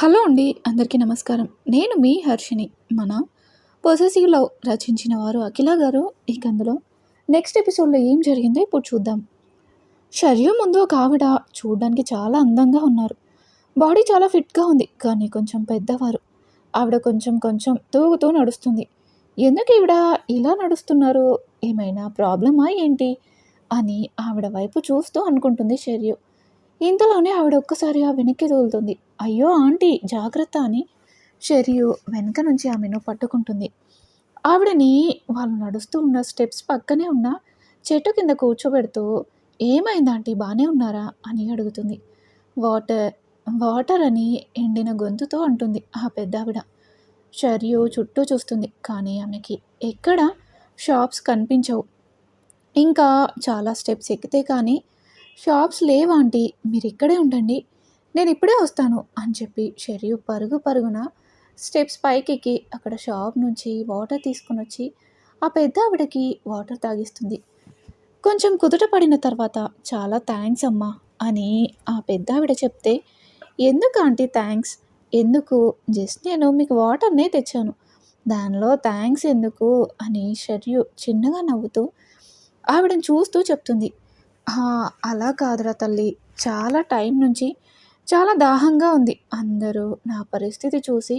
Hello అండి అందరికీ నమస్కారం. నేను మీ హర్షిని మన పొసెసివ్ లవ్ రచించిన వారు అఖిల గారు. ఇక అందులో నెక్స్ట్ ఎపిసోడ్లో ఏం జరిగిందో ఇప్పుడు చూద్దాం. శరీరం ముందు ఒక ఆవిడ చూడడానికి చాలా అందంగా ఉన్నారు. బాడీ చాలా ఫిట్గా ఉంది కానీ కొంచెం పెద్దవారు. ఆవిడ కొంచెం కొంచెం తూగుతూ నడుస్తుంది. ఎందుకు ఈవిడ ఇలా నడుస్తున్నారు? ఏమైనా ప్రాబ్లమా ఏంటి? అని ఆవిడ వైపు చూస్తూ అనుకుంటుంది షర్యు. ఇంతలోనే ఆవిడ ఒక్కసారిగా వెనక్కి తోలుతుంది. అయ్యో ఆంటీ జాగ్రత్త అని షెరియు వెనక నుంచి ఆమెను పట్టుకుంటుంది. ఆవిడని వాళ్ళు నడుస్తూ ఉన్న స్టెప్స్ పక్కనే ఉన్న చెట్టు కింద కూర్చోబెడుతూ ఏమైంది ఆంటీ బాగానే ఉన్నారా? అని అడుగుతుంది. వాటర్ వాటర్ అని ఎండిన గొంతుతో అంటుంది ఆ పెద్ద ఆవిడ షర్యు చుట్టూ చూస్తుంది కానీ ఆమెకి ఎక్కడ షాప్స్ కనిపించవు. ఇంకా చాలా స్టెప్స్ ఎక్కితే కానీ షాప్స్ లేవా ఆంటీ మీరు ఇక్కడే ఉండండి. నేను ఇప్పుడే వస్తాను అని చెప్పి షెరియు పరుగు పరుగున స్టెప్స్ పైకి అక్కడ షాప్ నుంచి వాటర్ తీసుకుని వచ్చి ఆ పెద్ద ఆవిడకి వాటర్ తాగిస్తుంది. కొంచెం కుదుట పడిన తర్వాత చాలా థ్యాంక్స్ అమ్మా అని ఆ పెద్ద ఆవిడ చెప్తే ఎందుకు ఆంటీ థ్యాంక్స్? ఎందుకు? జస్ట్ నేను మీకు వాటర్నే తెచ్చాను. దానిలో థ్యాంక్స్ ఎందుకు? అని షర్యు చిన్నగా నవ్వుతూ ఆవిడని చూస్తూ చెప్తుంది. అలా కాదురా తల్లి. చాలా టైం నుంచి చాలా దాహంగా ఉంది. అందరూ నా పరిస్థితి చూసి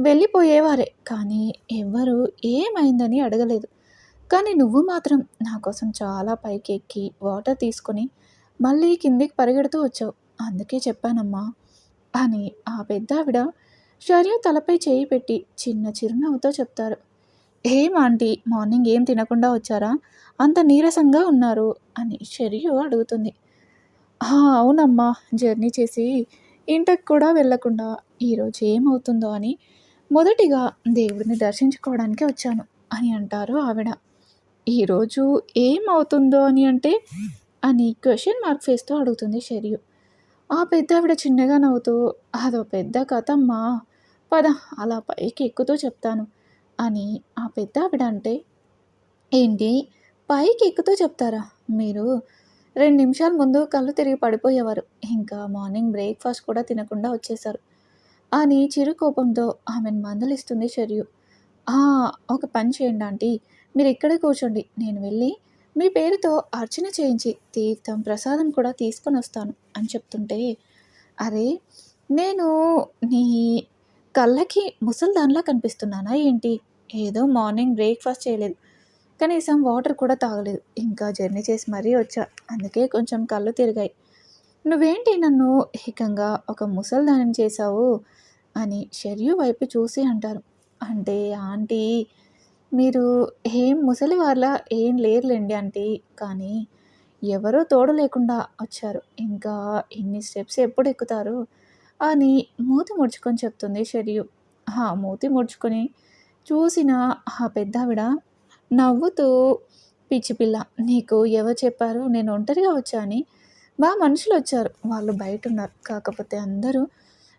వెళ్ళిపోయేవారే. కానీ ఎవ్వరూ ఏమైందని అడగలేదు. కానీ నువ్వు మాత్రం నా కోసం చాలా పైకి ఎక్కి వాటర్ తీసుకొని మళ్ళీ కిందికి పరిగెడుతూ వచ్చావు. అందుకే చెప్పానమ్మా అని ఆ పెద్దావిడ షర్యు తలపై చేయి పెట్టి చిన్న చిరునవ్వుతో చెప్తారు. ఏం ఆంటీ మార్నింగ్ ఏం తినకుండా వచ్చారా? అంత నీరసంగా ఉన్నారు అని షరియు అడుగుతుంది. అవునమ్మా. జర్నీ చేసి ఇంటికి కూడా వెళ్ళకుండా ఈరోజు ఏమవుతుందో అని మొదటిగా దేవుడిని దర్శించుకోవడానికి వచ్చాను అని అంటారు ఆవిడ. ఈరోజు ఏమవుతుందో అని అంటే అని క్వశ్చన్ మార్క్ ఫేస్తో అడుగుతుంది షరియు. ఆ పెద్ద ఆవిడ చిన్నగా నవ్వుతూ అదో పెద్ద కథమ్మా. పద అలా పైకి ఎక్కుతూ చెప్తాను అని ఆ పెద్ద ఆవిడ అంటే ఏంటి? పైకి ఎక్కుతూ చెప్తారా? మీరు రెండు నిమిషాల ముందు కళ్ళు తిరిగి పడిపోయేవారు. ఇంకా మార్నింగ్ బ్రేక్ఫాస్ట్ కూడా తినకుండా వచ్చేసారు అని చిరు కోపంతో ఆమెను మందలిస్తుంది చర్యు ఒక పని చేయండి ఆంటీ. మీరు ఇక్కడే కూర్చోండి. నేను వెళ్ళి మీ పేరుతో అర్చన చేయించి తీర్థం ప్రసాదం కూడా తీసుకొని వస్తాను అని చెప్తుంటే అరే నేను నీ కళ్ళకి ముసల్దాన్లా కనిపిస్తున్నానా ఏంటి? ఏదో మార్నింగ్ బ్రేక్ఫాస్ట్ చేయలేదు. కనీసం వాటర్ కూడా తాగలేదు. ఇంకా జర్నీ చేసి మరీ వచ్చా. అందుకే కొంచెం కళ్ళు తిరిగాయి. నువ్వేంటి నన్ను ఏకంగా ఒక ముసల్దానం చేశావు? అని షర్యు వైపు చూసి అంటారు. అంటే ఆంటీ మీరు ఏం ముసలి వాళ్ళ ఏం లేరులేండి ఆంటీ. కానీ ఎవరో తోడు లేకుండా వచ్చారు. ఇంకా ఇన్ని స్టెప్స్ ఎప్పుడు ఎక్కుతారు? అని మూతి ముడుచుకొని చెప్తుంది షరియు. ఆ మూతి ముడుచుకొని చూసిన ఆ పెద్దావిడ నవ్వుతూ పిచ్చి పిల్ల నీకు ఎవరు చెప్పారు? నేను ఒంటరిగా వచ్చా అని. మనుషులు వచ్చారు. వాళ్ళు బయట ఉన్నారు. కాకపోతే అందరూ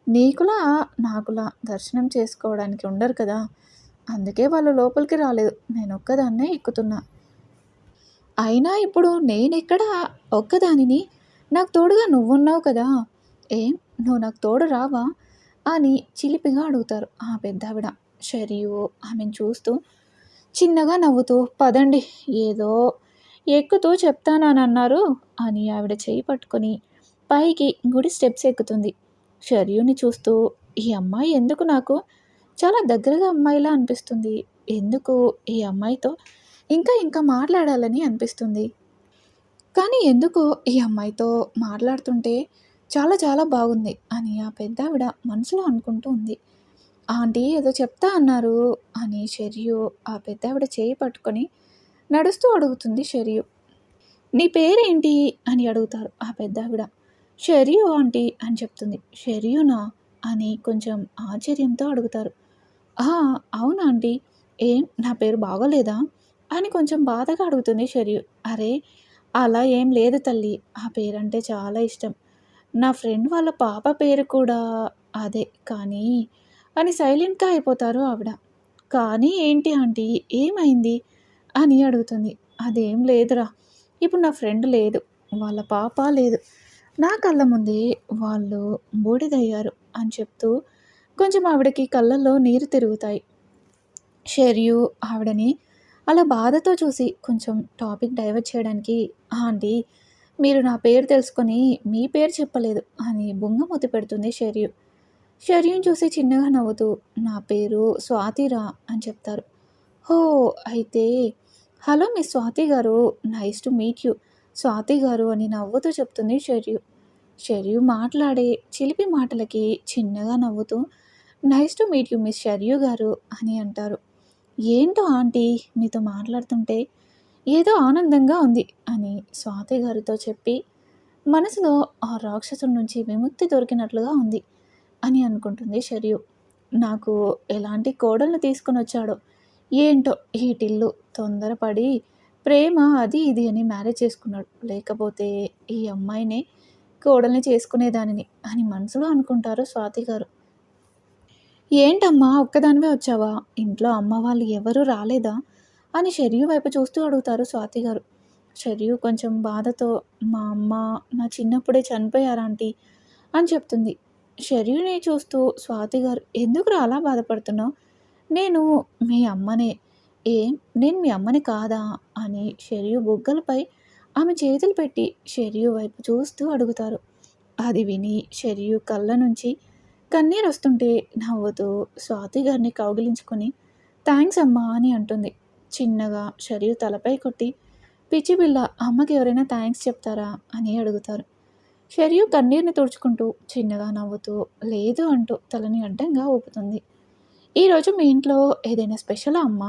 నీకులా నాకులా దర్శనం చేసుకోవడానికి ఉండరు కదా. అందుకే వాళ్ళు లోపలికి రాలేదు. నేను ఒక్కదాన్నే ఎక్కుతున్నా. అయినా ఇప్పుడు నేను ఎక్కడ ఒక్కదానిని? నాకు తోడుగా నువ్వున్నావు కదా. ఏం? నువ్వు నాకు తోడు రావా? అని చిలిపిగా అడుగుతారు ఆ పెద్దావిడ. షరియు ఆమెను చూస్తూ చిన్నగా నవ్వుతూ పదండి ఏదో ఎక్కుతూ చెప్తానని అన్నారు అని ఆవిడ చేయి పట్టుకొని పైకి గుడి స్టెప్స్ ఎక్కుతుంది. షర్యుని చూస్తూ ఈ అమ్మాయి ఎందుకు నాకు? చాలా దగ్గరగా అమ్మాయిలా అనిపిస్తుంది. ఎందుకు ఈ అమ్మాయితో ఇంకా ఇంకా మాట్లాడాలని అనిపిస్తుంది? కానీ ఎందుకు ఈ అమ్మాయితో మాట్లాడుతుంటే చాలా చాలా బాగుంది అని ఆ పెద్దావిడ మనసులో అనుకుంటూ ఉంది. ఆంటీ ఏదో చెప్తా అన్నారు అని షెరియు ఆ పెద్దావిడ చేయి పట్టుకొని నడుస్తూ అడుగుతుంది షెరియు. నీ పేరేంటి అని అడుగుతారు ఆ పెద్దావిడ. షెరియు ఆంటీ అని చెప్తుంది. షెరియునా అని కొంచెం ఆశ్చర్యంతో అడుగుతారు. అవునా ఆంటీ. ఏం నా పేరు బాగోలేదా అని కొంచెం బాధగా అడుగుతుంది షెరియు. అరే అలా ఏం లేదు తల్లి. ఆ పేరంటే చాలా ఇష్టం. నా ఫ్రెండ్ వాళ్ళ పాప పేరు కూడా అదే. కానీ అని సైలెంట్గా అయిపోతారు ఆవిడ. కానీ ఏంటి ఆంటీ ఏమైంది? అని అడుగుతుంది. అదేం లేదురా ఇప్పుడు నా ఫ్రెండ్ లేదు వాళ్ళ పాప లేదు. నా కళ్ళ ముందే వాళ్ళు బూడిదయ్యారు అని చెప్తూ కొంచెం ఆవిడకి కళ్ళల్లో నీరు తిరుగుతాయి. షెరియు ఆవిడని అలా బాధతో చూసి కొంచెం టాపిక్ డైవర్ట్ చేయడానికి ఆంటీ మీరు నా పేరు తెలుసుకొని మీ పేరు చెప్పలేదు అని బుంగమూతి పెడుతుంది షెరియు. షెర్యుని చూసి చిన్నగా నవ్వుతూ నా పేరు స్వాతిరా అని చెప్తారు. హో అయితే hello me Swathi garu nice to meet you. Swathi garu అని నవ్వుతూ చెప్తుంది షర్యు షర్యు మాట్లాడే చిలిపి మాటలకి చిన్నగా నవ్వుతూ nice to meet you miss Sharyu garu అని అంటారు. ఏంటో ఆంటీ మీతో మాట్లాడుతుంటే ఏదో ఆనందంగా ఉంది అని స్వాతి గారితో చెప్పి మనసులో ఆ రాక్షసుడి నుంచి విముక్తి దొరికినట్లుగా ఉంది. అని అనుకుంటుంది షర్యు. నాకు ఎలాంటి కోడల్ని తీసుకొని వచ్చాడో ఏంటో ఈ టిల్లు తొందరపడి ప్రేమ అది ఇది అని మ్యారేజ్ చేసుకున్నాడు. లేకపోతే ఈ అమ్మాయినే కోడల్ని చేసుకునేదానిని అని మనసులో అనుకుంటారు స్వాతి గారు. ఏంటమ్మా ఒక్కదానివే వచ్చావా? ఇంట్లో అమ్మ వాళ్ళు ఎవరూ రాలేదా? అని షర్యు వైపు చూస్తూ అడుగుతారు స్వాతి గారు. షర్యు కొంచెం బాధతో మా అమ్మ నా చిన్నప్పుడే చనిపోయారా ఆంటీ? అని చెప్తుంది. షర్యుని చూస్తూ స్వాతి గారు ఎందుకు అలా బాధపడుతున్నావు? నేను మీ అమ్మనే. ఏం? నేను మీ అమ్మని కాదా? అని షర్యు బుగ్గలపై ఆమె చేతులు పెట్టి షర్యు వైపు చూస్తూ అడుగుతారు. అది విని షర్యు కళ్ళ నుంచి కన్నీరు వస్తుంటే నవ్వుతూ స్వాతి గారిని కౌగిలించుకొని థ్యాంక్స్ అమ్మా అని అంటుంది. చిన్నగా షరియు తలపై కొట్టి పిచ్చి పిల్ల అమ్మకి ఎవరైనా థ్యాంక్స్ చెప్తారా? అని అడుగుతారు. షరియు కన్నీరుని తుడుచుకుంటూ చిన్నగా నవ్వుతూ లేదు అంటూ తలని అడ్డంగా ఊపుతుంది. ఈరోజు మీ ఇంట్లో ఏదైనా స్పెషల్ అమ్మ?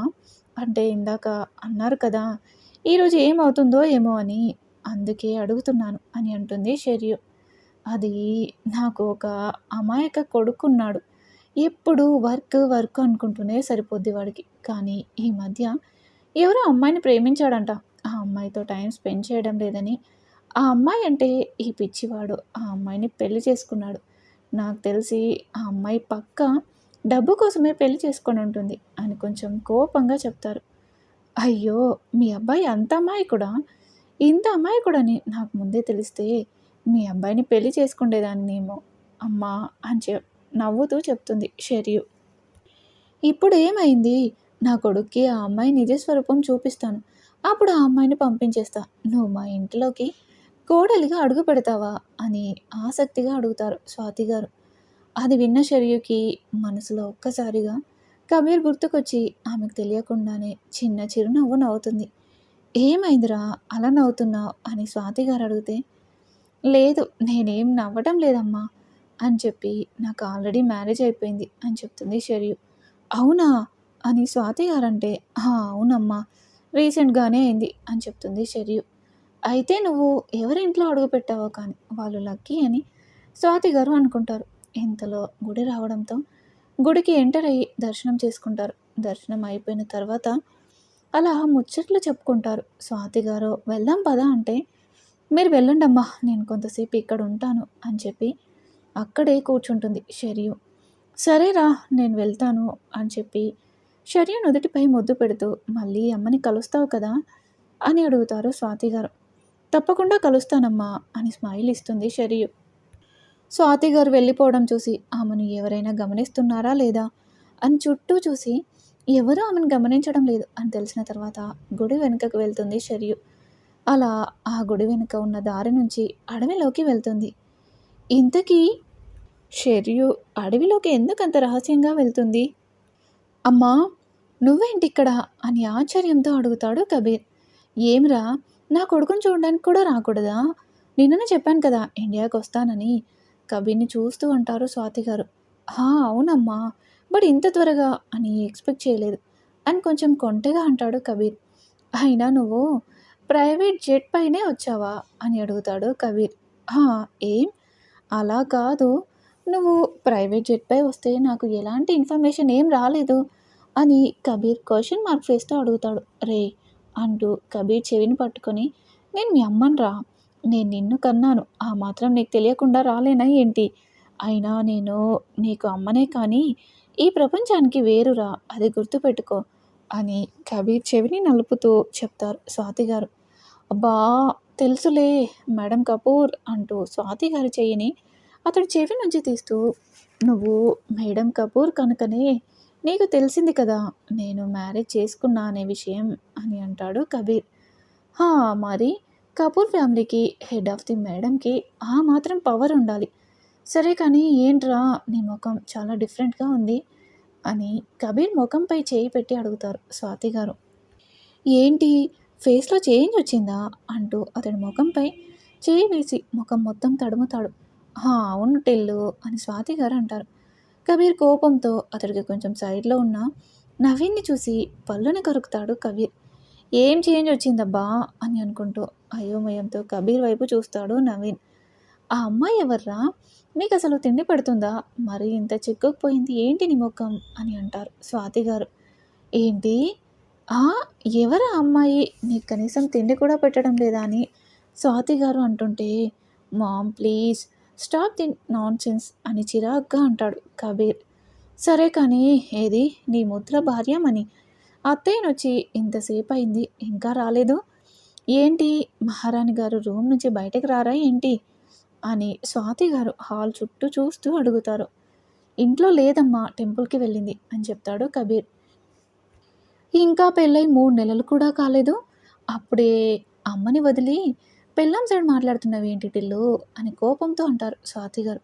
అంటే ఇందాక అన్నారు కదా ఈరోజు ఏమవుతుందో ఏమో అని అందుకే అడుగుతున్నాను అని అంటుంది షరియు. అది నాకు ఒక అమాయక కొడుకున్నాడు. ఎప్పుడు వర్క్ వర్క్ అనుకుంటూనే సరిపోద్ది వాడికి. కానీ ఈ మధ్య ఎవరో అమ్మాయిని ప్రేమించాడంట. ఆ అమ్మాయితో టైం స్పెండ్ చేయడం లేదని ఆ అమ్మాయి అంటే ఈ పిచ్చివాడు. ఆ అమ్మాయిని పెళ్ళి చేసుకున్నాడు. నాకు తెలిసి ఆ అమ్మాయి పక్క డబ్బు కోసమే పెళ్ళి చేసుకొని ఉంటుంది అని కొంచెం కోపంగా చెప్తారు. అయ్యో మీ అబ్బాయి అంత అమ్మాయి కూడా ఇంత అమ్మాయి కూడా నాకు ముందే తెలిస్తే మీ అబ్బాయిని పెళ్ళి చేసుకుండేదాన్నేమో అమ్మా అని చె నవ్వుతూ చెప్తుంది షెరియు. ఇప్పుడు ఏమైంది నా కొడుక్కి ఆ అమ్మాయి నిజస్వరూపం చూపిస్తాను. అప్పుడు ఆ అమ్మాయిని పంపించేస్తా. నువ్వు మా ఇంట్లోకి కోడలిగా అడుగు పెడతావా? అని ఆసక్తిగా అడుగుతారు స్వాతి గారు. అది విన్న షర్యుకి మనసులో ఒక్కసారిగా కబీర్ గుర్తుకొచ్చి ఆమెకు తెలియకుండానే చిన్న చిరునవ్వు నవ్వుతుంది. ఏమైందిరా? అలా నవ్వుతున్నావు? అని స్వాతి గారు అడిగితే లేదు నేనేం నవ్వటం లేదమ్మా అని చెప్పి నాకు ఆల్రెడీ మ్యారేజ్ అయిపోయింది అని చెప్తుంది షర్యు అవునా? అని స్వాతి గారంటే అవునమ్మా రీసెంట్గానే అయింది అని చెప్తుంది షర్యు అయితే నువ్వు ఎవరింట్లో అడుగు పెట్టావో కానీ వాళ్ళు లక్కీ అని స్వాతి గారు అనుకుంటారు. ఇంతలో గుడి రావడంతో గుడికి ఎంటర్ అయ్యి దర్శనం చేసుకుంటారు. దర్శనం అయిపోయిన తర్వాత అలా ముచ్చట్లు చెప్పుకుంటారు. స్వాతి గారు వెళ్దాం పదా అంటే మీరు వెళ్ళండి అమ్మా నేను కొంతసేపు ఇక్కడ ఉంటాను అని చెప్పి అక్కడే కూర్చుంటుంది షరియు. సరేరా నేను వెళ్తాను అని చెప్పి షరియు నుదుటిపై ముద్దు పెడుతూ మళ్ళీ అమ్మని కలుస్తావు కదా అని అడుగుతారు స్వాతి గారు. తప్పకుండా కలుస్తానమ్మా అని స్మైల్ ఇస్తుంది షరియు స్వాతి గారు వెళ్ళిపోవడం చూసి ఆమెను ఎవరైనా గమనిస్తున్నారా లేదా? అని చుట్టూ చూసి ఎవరూ ఆమెను గమనించడం లేదు అని తెలిసిన తర్వాత గుడి వెనుకకు వెళ్తుంది షరియు అలా ఆ గుడి వెనుక ఉన్న దారి నుంచి అడవిలోకి వెళ్తుంది. ఇంతకీ షెర్యు అడవిలోకి ఎందుకంత రహస్యంగా వెళ్తుంది? అమ్మా నువ్వేంటి ఇక్కడ? అని ఆశ్చర్యంతో అడుగుతాడు కబీర్. ఏమిరా? నా కొడుకుని చూడడానికి కూడా రాకూడదా? నిన్ననే చెప్పాను కదా ఇండియాకి వస్తానని. కబీర్ని చూస్తూ అంటారు స్వాతి గారు. అవునమ్మా. బట్ ఇంత త్వరగా అని ఎక్స్పెక్ట్ చేయలేదు. అని కొంచెం కొంటెగా అంటాడు కబీర్. అయినా నువ్వు ప్రైవేట్ జెట్ పైనే వచ్చావా? అని అడుగుతాడు కబీర్. ఏం? అలా కాదు. నువ్వు ప్రైవేట్ జెట్ పై వస్తే నాకు ఎలాంటి ఇన్ఫర్మేషన్ ఏం రాలేదు అని కబీర్ క్వశ్చన్ మార్క్ ఫేస్తో అడుగుతాడు. రే అంటూ కబీర్ చెవిని పట్టుకొని నేను మీ అమ్మని రా. నేను నిన్ను కన్నాను. ఆ మాత్రం నీకు తెలియకుండా రాలేనా ఏంటి? అయినా నేను నీకు అమ్మనే కానీ ఈ ప్రపంచానికి వేరురా. అది గుర్తుపెట్టుకో అని కబీర్ చెవిని నలుపుతూ చెప్తారు స్వాతి గారు అబ్బా తెలుసులే మేడం కపూర్ అంటూ స్వాతి గారి చెయ్యిని అతడు చెవి నుంచి తీస్తూ నువ్వు మేడం కపూర్ కనుకనే నీకు తెలిసింది కదా నేను మ్యారేజ్ చేసుకున్నా అనే విషయం అని అంటాడు కబీర్. హా మరి కపూర్ ఫ్యామిలీకి హెడ్ ఆఫ్ ది మేడంకి ఆ మాత్రం పవర్ ఉండాలి. సరే కానీ ఏంట్రా నీ ముఖం చాలా డిఫరెంట్గా ఉంది అని కబీర్ ముఖంపై చేయి పెట్టి అడుగుతారు స్వాతి గారు. ఏంటి ఫేస్లో చేంజ్ వచ్చిందా అంటూ అతడి ముఖంపై చేయి వేసి ముఖం మొత్తం తడుముతాడు. "హా, అవును టెల్లు అని స్వాతి గారు అంటారు. కబీర్ కోపంతో అతడికి కొంచెం సైడ్లో ఉన్న నవీన్ని చూసి పళ్ళుని కరుకుతాడు కబీర్. ఏం చేంజ్ వచ్చిందబ్బా? అని అనుకుంటూ అయోమయంతో కబీర్ వైపు చూస్తాడు నవీన్. ఆ అమ్మాయి ఎవర్రా? మీకు అసలు తిండి పెడుతుందా? మరి ఇంత చిక్కుకుపోయింది ఏంటి నీ ముఖం? అని అంటారు స్వాతి గారు. ఏంటి? ఆ ఎవరా అమ్మాయి? నీకు కనీసం తిండి కూడా పెట్టడం లేదా అని? స్వాతి గారు అంటుంటే mom please stop the nonsense అని చిరాగ్గా అంటాడు కబీర్. సరే కానీ ఏది? నీ ముద్ర భార్యమని. అత్తయ్యనొచ్చి ఇంతసేపు అయింది ఇంకా రాలేదు? ఏంటి? మహారాణి గారు రూమ్ నుంచి బయటకు రారా ఏంటి? అని స్వాతి గారు హాల్ చుట్టూ చూస్తూ అడుగుతారు. ఇంట్లో లేదమ్మా టెంపుల్కి వెళ్ళింది అని చెప్తాడు కబీర్. ఇంకా పెళ్ళై మూడు నెలలు కూడా కాలేదు? అప్పుడే అమ్మని వదిలి పెళ్ళాం సైడ్ మాట్లాడుతున్నావు ఏంటి టిల్లు? అని కోపంతో అంటారు స్వాతి గారు.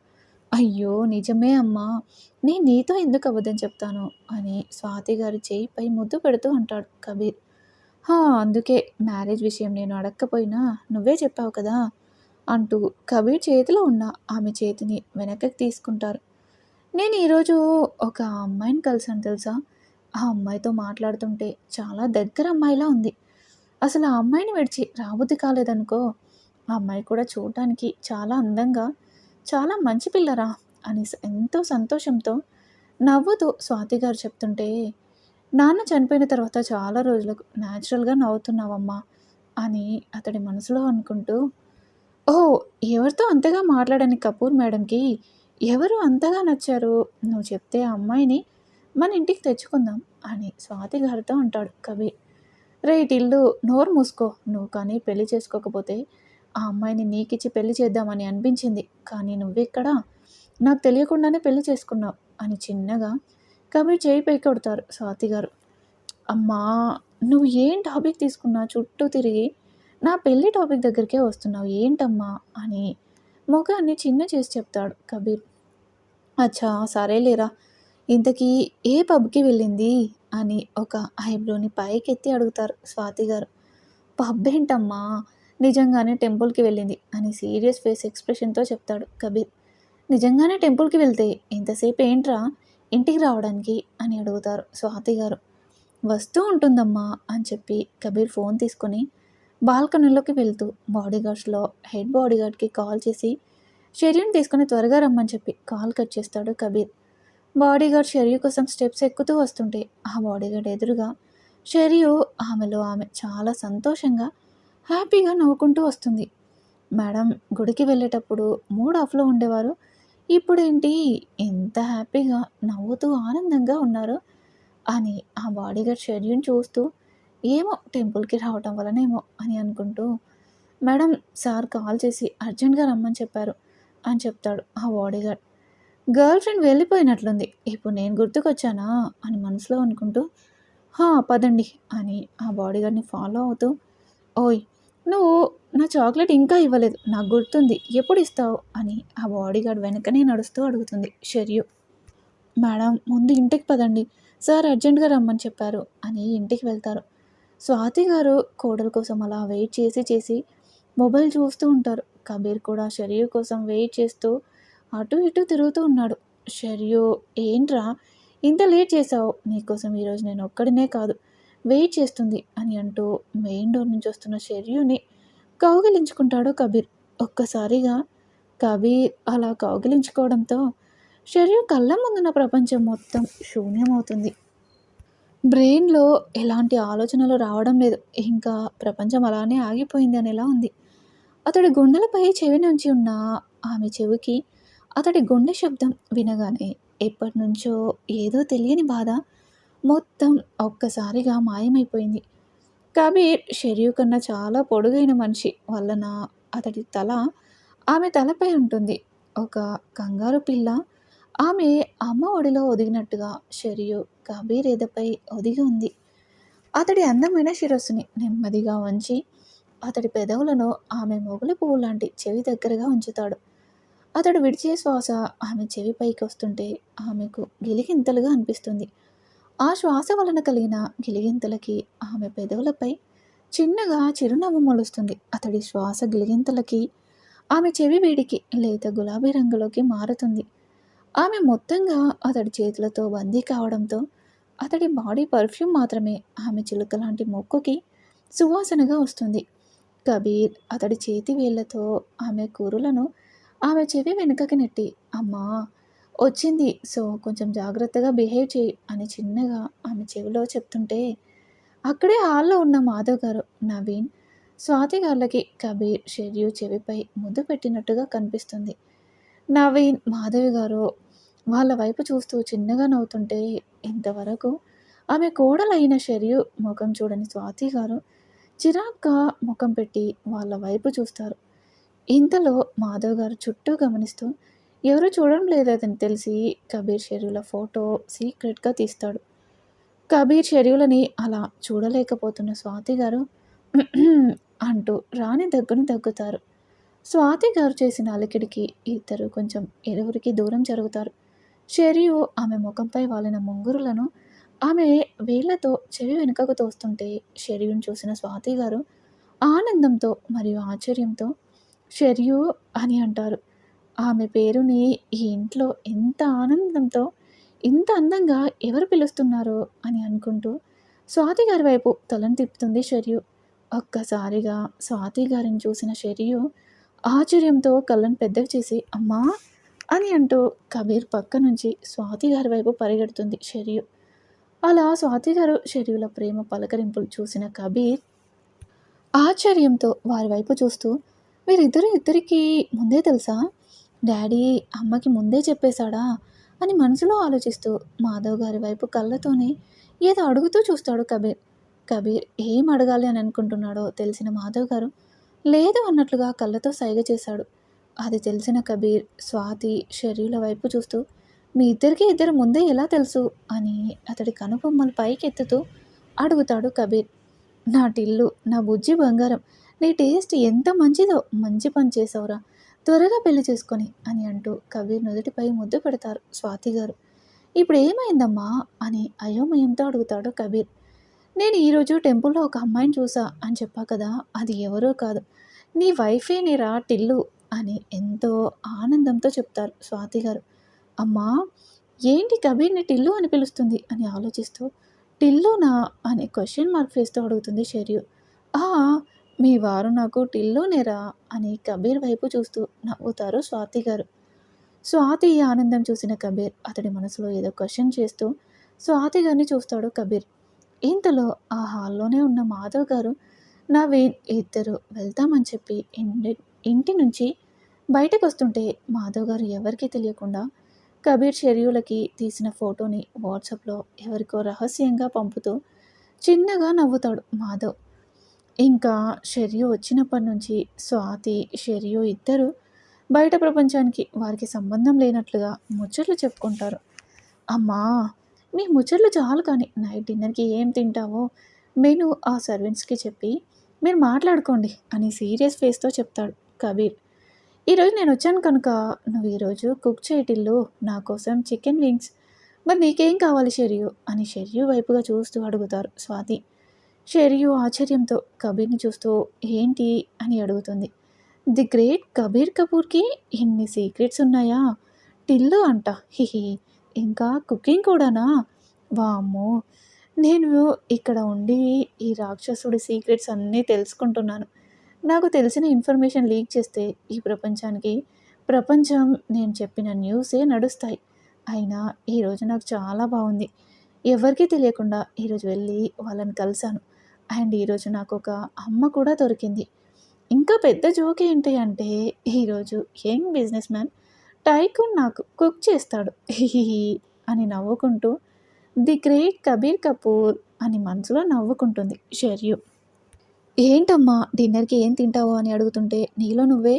అయ్యో నిజమే అమ్మా. నేను నీతో ఎందుకు అవ్వదని చెప్తాను? అని స్వాతి గారు చేయిపై ముద్దు పెడుతూ అంటాడు కబీర్. హా అందుకే మ్యారేజ్ విషయం నేను అడగకపోయినా నువ్వే చెప్పావు కదా? అంటూ కబీర్ చేతిలో ఉన్న ఆమె చేతిని వెనక్కి తీసుకుంటారు. నేను ఈరోజు ఒక అమ్మాయిని కలిసాను తెలుసా? ఆ అమ్మాయితో మాట్లాడుతుంటే చాలా దగ్గర అమ్మాయిలా ఉంది. అసలు ఆ అమ్మాయిని విడిచి రాబుద్ది కాలేదనుకో ఆ అమ్మాయి కూడా చూడటానికి చాలా అందంగా చాలా మంచి పిల్లరా అని ఎంతో సంతోషంతో నవ్వుతూ స్వాతి గారు చెప్తుంటే నాన్న చనిపోయిన తర్వాత చాలా రోజులకు న్యాచురల్గా నవ్వుతున్నావమ్మా అని అతడి మనసులో అనుకుంటూ ఓ ఎవరితో అంతగా మాట్లాడని కపూర్ మేడంకి ఎవరు అంతగా నచ్చారు? నువ్వు చెప్తే ఆ అమ్మాయిని మన ఇంటికి తెచ్చుకుందాం అని స్వాతి గారితో అంటాడు కబీర్ రే ఇల్లు నోరు మూసుకో. నువ్వు కానీ పెళ్ళి చేసుకోకపోతే ఆ అమ్మాయిని నీకిచ్చి పెళ్ళి చేద్దామని అనిపించింది. కానీ నువ్వెక్కడ నాకు తెలియకుండానే పెళ్ళి చేసుకున్నావు అని చిన్నగా కబీర్ చేయి పై కొడతారు స్వాతి గారు. అమ్మా నువ్వు ఏం టాపిక్ తీసుకున్నా చుట్టూ తిరిగి నా పెళ్ళి టాపిక్ దగ్గరికే వస్తున్నావు. ఏంటమ్మా అని మొగాన్ని చిన్న చేసి చెప్తాడు కబీర్. అచ్చా సరేలేరా. ఇంతకీ ఏ పబ్కి వెళ్ళింది? అని ఒక ఐబ్రోని పైకెత్తి అడుగుతారు స్వాతి గారు. పబ్బేంటమ్మా నిజంగానే టెంపుల్కి వెళ్ళింది అని సీరియస్ ఫేస్ ఎక్స్ప్రెషన్తో చెప్తాడు కబీర్. నిజంగానే టెంపుల్కి వెళ్తే ఇంతసేపు ఏంట్రా? ఇంటికి రావడానికి? అని అడుగుతారు స్వాతి గారు. వస్తూ ఉంటుందమ్మా అని చెప్పి కబీర్ ఫోన్ తీసుకొని బాల్కనీలోకి వెళ్తూ బాడీగార్డ్స్లో హెడ్ బాడీగార్డ్కి కాల్ చేసి షెర్యూని తీసుకొని త్వరగా రమ్మని చెప్పి కాల్ కట్ చేస్తాడు కబీర్. బాడీగార్డ్ షెరియు కోసం స్టెప్స్ ఎక్కుతూ వస్తుంటే ఆ బాడీగార్డ్ ఎదురుగా షెరియు ఆమెలో ఆమె చాలా సంతోషంగా హ్యాపీగా నవ్వుకుంటూ వస్తుంది. మేడం గుడికి వెళ్ళేటప్పుడు మూడ్ ఆఫ్లో ఉండేవారు. ఇప్పుడేంటి? ఎంత హ్యాపీగా నవ్వుతూ ఆనందంగా ఉన్నారు అని ఆ బాడీగార్డ్ షెడ్యూని చూస్తూ ఏమో టెంపుల్కి రావటం వలనేమో అని అనుకుంటూ మేడం సార్ కాల్ చేసి అర్జెంట్గా రమ్మని చెప్పారు అని చెప్తాడు ఆ బాడీగార్డ్. Girl friend వెళ్ళిపోయినట్లుంది. ఇప్పుడు నేను గుర్తుకొచ్చానా? అని మనసులో అనుకుంటూ హా పదండి అని ఆ బాడీగార్డ్ని ఫాలో అవుతూ ఓయ్ నువ్వు నా చాక్లెట్ ఇంకా ఇవ్వలేదు. నాకు గుర్తుంది. ఎప్పుడు ఇస్తావు? అని ఆ బాడీగార్డ్ వెనకనే నడుస్తూ అడుగుతుంది షర్యు మేడం ముందు ఇంటికి పదండి. సార్ అర్జెంటుగా రమ్మని చెప్పారు అని ఇంటికి వెళ్తారు. స్వాతి గారు కోడల కోసం అలా వెయిట్ చేసి చేసి మొబైల్ చూస్తూ ఉంటారు. కబీర్ కూడా షరియు కోసం వెయిట్ చేస్తూ అటు ఇటు తిరుగుతూ ఉన్నాడు. షరియు ఏంట్రా? ఇంత లేట్ చేసావు నీకోసం ఈరోజు నేను ఒక్కడినే కాదు. వెయిట్ చేస్తుంది అని అంటూ మెయిన్ డోర్ నుంచి వస్తున్న షర్యుని కౌగిలించుకుంటాడు కబీర్. ఒక్కసారిగా కబీర్ అలా కౌగిలించుకోవడంతో షర్యు కళ్ళ ముందున్న ప్రపంచం మొత్తం శూన్యమవుతుంది. బ్రెయిన్లో ఎలాంటి ఆలోచనలు రావడం లేదు. ఇంకా ప్రపంచం అలానే ఆగిపోయింది అనేలా ఉంది. అతడి గుండెలపై చెవి నుంచి ఉన్న ఆమె చెవికి అతడి గుండె శబ్దం వినగానే ఎప్పటి నుంచో ఏదో తెలియని బాధ మొత్తం ఒక్కసారిగా మాయమైపోయింది. కబీర్ షెరియు కన్నా చాలా పొడుగైన మనిషి. వలన అతడి తల ఆమె తలపై ఉంటుంది. ఒక కంగారు పిల్ల. ఆమె అమ్మ ఒడిలో ఒదిగినట్టుగా షెరియు కబీర్ ఎదపై ఒదిగి ఉంది. అతడి అందమైన శిరస్సుని నెమ్మదిగా వంచి అతడి పెదవులను ఆమె మొగలి పువ్వు లాంటి చెవి దగ్గరగా ఉంచుతాడు. అతడు విడిచే శ్వాస ఆమె చెవి పైకి వస్తుంటే ఆమెకు గిలిగింతలుగా అనిపిస్తుంది. ఆ శ్వాస వలన కలిగిన గిలిగింతలకి ఆమె పెదవులపై చిన్నగా చిరునవ్వు మొలుస్తుంది. అతడి శ్వాస గిలిగింతలకి ఆమె చెవి వేడికి లేత గులాబీ రంగులోకి మారుతుంది. ఆమె మొత్తంగా అతడి చేతులతో బందీ కావడంతో అతడి బాడీ పర్ఫ్యూమ్ మాత్రమే ఆమె చిలుక లాంటి మొక్కుకి సువాసనగా వస్తుంది. కబీర్ అతడి చేతి వేళ్ళతో ఆమె కూరలను ఆమె చెవి వెనుకకి నెట్టి అమ్మా వచ్చింది. సో కొంచెం జాగ్రత్తగా బిహేవ్ చేయి అని చిన్నగా ఆమె చెవిలో చెప్తుంటే అక్కడే హాల్లో ఉన్న మాధవ్ గారు నవీన్ స్వాతి గారులకి కబీర్ షెడ్యూ చెవిపై ముద్దు పెట్టినట్టుగా కనిపిస్తుంది. నవీన్ మాధవి గారు వాళ్ళ వైపు చూస్తూ చిన్నగా నవ్వుతుంటే ఇంతవరకు ఆమె కోడలైన షెరియు ముఖం చూడని స్వాతి గారు చిరాగ్గా ముఖం పెట్టి వాళ్ళ వైపు చూస్తారు. ఇంతలో మాధవ్ గారు చుట్టూ గమనిస్తూ ఎవరు చూడడం లేదని తెలిసి. కబీర్ షెర్యుల ఫోటో సీక్రెట్గా తీస్తాడు. కబీర్ షెరీలని అలా చూడలేకపోతున్న స్వాతి గారు అంటూ రాణి దగ్గుని దగ్గుతారు. స్వాతి గారు చేసిన అలికిడికి ఇద్దరు కొంచెం ఇరువురికి దూరం జరుగుతారు. షెరియు ఆమె ముఖంపై వాలిన ముంగురులను ఆమె వేళ్ళతో చెవి వెనుకకు తోస్తుంటే షెరియును చూసిన స్వాతి గారు ఆనందంతో మరియు ఆశ్చర్యంతో షెర్యు అని అంటారు. ఆమె పేరుని ఈ ఇంట్లో ఎంత ఆనందంతో ఇంత అందంగా ఎవరు పిలుస్తున్నారో అని అనుకుంటూ స్వాతి గారి వైపు తలను తిప్పుతుంది షెర్యు. ఒక్కసారిగా స్వాతి గారిని చూసిన షెరియు ఆశ్చర్యంతో కళ్ళను పెద్దవి చేసి అమ్మా! అని అంటూ కబీర్ పక్క నుంచి స్వాతి గారి వైపు పరిగెడుతుంది షెరియు. అలా స్వాతి గారు షెరియుల ప్రేమ పలకరింపులు చూసిన కబీర్ ఆశ్చర్యంతో వారి వైపు చూస్తూ వీరిద్దరు ఇద్దరికి ముందే తెలుసా? డాడీ అమ్మకి ముందే చెప్పేశాడా? అని మనసులో ఆలోచిస్తూ మాధవ్ గారి వైపు కళ్ళతోనే ఏదో అడుగుతూ చూస్తాడు కబీర్. కబీర్ ఏం అడగాలి అని అనుకుంటున్నాడో తెలిసిన మాధవ్ గారు లేదు అన్నట్లుగా కళ్ళతో సైగ చేశాడు. అది తెలిసిన కబీర్ స్వాతి షరీల వైపు చూస్తూ మీ ఇద్దరికి ఇద్దరు ముందే ఎలా తెలుసు? అని అతడి కనుబొమ్మలు పైకెత్తుతూ అడుగుతాడు కబీర్. నా టిల్లు నా బుజ్జి బంగారం నీ టేస్ట్ ఎంత మంచిదో మంచి పని చేసావురా. త్వరగా పెళ్ళి చేసుకొని అని అంటూ కబీర్ నుదుటిపై ముద్దు పెడతారు స్వాతి గారు. ఇప్పుడు ఏమైందమ్మా? అని అయోమయంతో అడుగుతాడు కబీర్. నేను ఈరోజు టెంపుల్లో ఒక అమ్మాయిని చూసా అని చెప్పా కదా అది ఎవరో కాదు. నీ వైఫే నీరా టిల్లు? అని ఎంతో ఆనందంతో చెప్తారు స్వాతి గారు. అమ్మా ఏంటి కబీర్ని టిల్లు అని పిలుస్తుంది అని ఆలోచిస్తూ. టిల్లునా? అనే క్వశ్చన్ మార్క్ ఫేస్తో అడుగుతుంది షెరియు. ఆ మీ వారు నాకు టిల్లునేరా అని కబీర్ వైపు చూస్తూ నవ్వుతారు స్వాతి గారు. స్వాతి ఆనందం చూసిన కబీర్ అతడి మనసులో ఏదో క్వశ్చన్ చేస్తూ స్వాతి గారిని చూస్తాడు కబీర్. ఇంతలో ఆ హాల్లోనే ఉన్న మాధవ్ గారు నవీన్ ఇద్దరు వెళ్తామని చెప్పి ఇంటి ఇంటి నుంచి బయటకు వస్తుంటే మాధవ్ గారు ఎవరికీ తెలియకుండా కబీర్ షెడ్యూలకి తీసిన ఫోటోని వాట్సాప్లో ఎవరికో రహస్యంగా పంపుతూ చిన్నగా నవ్వుతాడు మాధవ్. ఇంకా షెరియు వచ్చినప్పటి నుంచి స్వాతి షెరియు ఇద్దరు బయట ప్రపంచానికి వారికి సంబంధం లేనట్లుగా ముచ్చట్లు చెప్పుకుంటారు. అమ్మా మీ ముచ్చట్లు చాలు కానీ నైట్ డిన్నర్కి ఏం తింటావో మెను ఆ సర్వెంట్స్కి చెప్పి మీరు మాట్లాడుకోండి అని సీరియస్ ఫేస్తో చెప్తాడు కబీర్. ఈరోజు నేను వచ్చాను కనుక నువ్వు ఈరోజు కుక్ చేయటిల్లు నా కోసం చికెన్ వింగ్స్. మరి నీకేం కావాలి షెరియు అని షెరియు వైపుగా చూస్తూ అడుగుతారు స్వాతి. షెరియు ఆశ్చర్యంతో కబీర్ని చూస్తూ ఏంటి? అని అడుగుతుంది. ది గ్రేట్ కబీర్ కపూర్కి ఎన్ని సీక్రెట్స్ ఉన్నాయా? టిల్లు అంట హిహి. ఇంకా కుకింగ్ కూడానా? వామ్మో! నేను ఇక్కడ ఉండి ఈ రాక్షసుడి సీక్రెట్స్ అన్నీ తెలుసుకుంటున్నాను. నాకు తెలిసిన ఇన్ఫర్మేషన్ లీక్ చేస్తే ఈ ప్రపంచానికి ప్రపంచం నేను చెప్పిన న్యూసే నడుస్తాయి. అయినా ఈరోజు నాకు చాలా బాగుంది. ఎవరికీ తెలియకుండా ఈరోజు వెళ్ళి వాళ్ళని కలిశాను. అండ్ ఈరోజు నాకు ఒక అమ్మ కూడా దొరికింది. ఇంకా పెద్ద జోక్ ఏంటి అంటే ఈరోజు యంగ్ బిజినెస్ మ్యాన్ టైకున్ నాకు కుక్ చేస్తాడు. అని నవ్వుకుంటూ ది గ్రేట్ కబీర్ కపూర్ అని మనసులో నవ్వుకుంటుంది షెర్యు. ఏంటమ్మా డిన్నర్కి ఏం తింటావో అని అడుగుతుంటే నీలో నువ్వే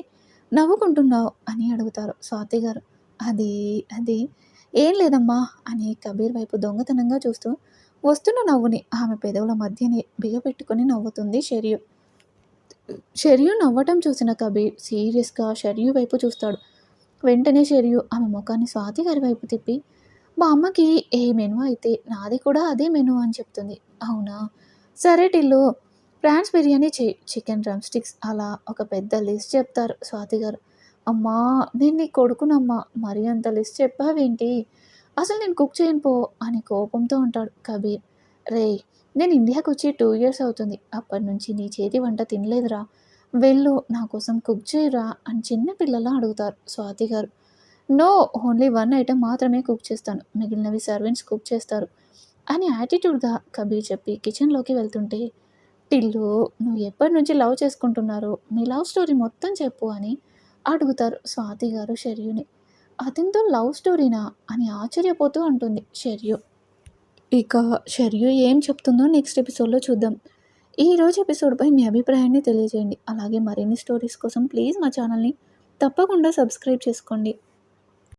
నవ్వుకుంటున్నావు అని అడుగుతారు స్వాతి గారు. అది అది ఏం లేదమ్మా అని కబీర్ వైపు దొంగతనంగా చూస్తూ వస్తున్న నవ్వుని ఆమె పెదవుల మధ్యని బిగపెట్టుకొని నవ్వుతుంది షెరియు. షెరియు నవ్వటం చూసిన కబీర్ సీరియస్గా షెరియు వైపు చూస్తాడు. వెంటనే షెరియు ఆమె ముఖాన్ని స్వాతి గారి వైపు తిప్పి మా అమ్మకి ఏ మెను అయితే నాది కూడా అదే మెను అని చెప్తుంది. అవునా? సరే టిల్లు ప్రాన్స్ బిర్యానీ చేయి చికెన్ డ్రమ్ స్టిక్స్ అలా ఒక పెద్ద లిస్ట్ చెప్తారు స్వాతి గారు అమ్మా నేను నీ కొడుకునమ్మా మరి అంత లిస్ట్ చెప్పావేంటి? అసలు నేను కుక్ చేయను పో అని కోపంతో ఉంటాడు కబీర్. రేయ్ నేను ఇండియాకి వచ్చి టూ ఇయర్స్ అవుతుంది. అప్పటి నుంచి నీ చేతి వంట తినలేదురా. వెళ్ళు నా కోసం కుక్ చేయరా అని చిన్న పిల్లలా అడుగుతారు Swathi garu. No only one item మాత్రమే కుక్ చేస్తాను. మిగిలినవి సర్వెంట్స్ కుక్ చేస్తారు అని యాటిట్యూడ్గా కబీర్ చెప్పి కిచెన్లోకి వెళ్తుంటే టిల్లు నువ్వు ఎప్పటి నుంచి లవ్ చేసుకుంటున్నారు మీ లవ్ స్టోరీ మొత్తం చెప్పు అని అడుగుతారు స్వాతి గారు షెర్యుని. అతనితో లవ్ స్టోరీనా అని ఆశ్చర్యపోతూ అంటుంది షెర్యు. ఇక షెర్యు ఏం చెప్తుందో నెక్స్ట్ ఎపిసోడ్లో చూద్దాం. ఈరోజు ఎపిసోడ్పై మీ అభిప్రాయాన్ని తెలియజేయండి. అలాగే మరిన్ని స్టోరీస్ కోసం ప్లీజ్ మా ఛానల్ని తప్పకుండా సబ్స్క్రైబ్ చేసుకోండి.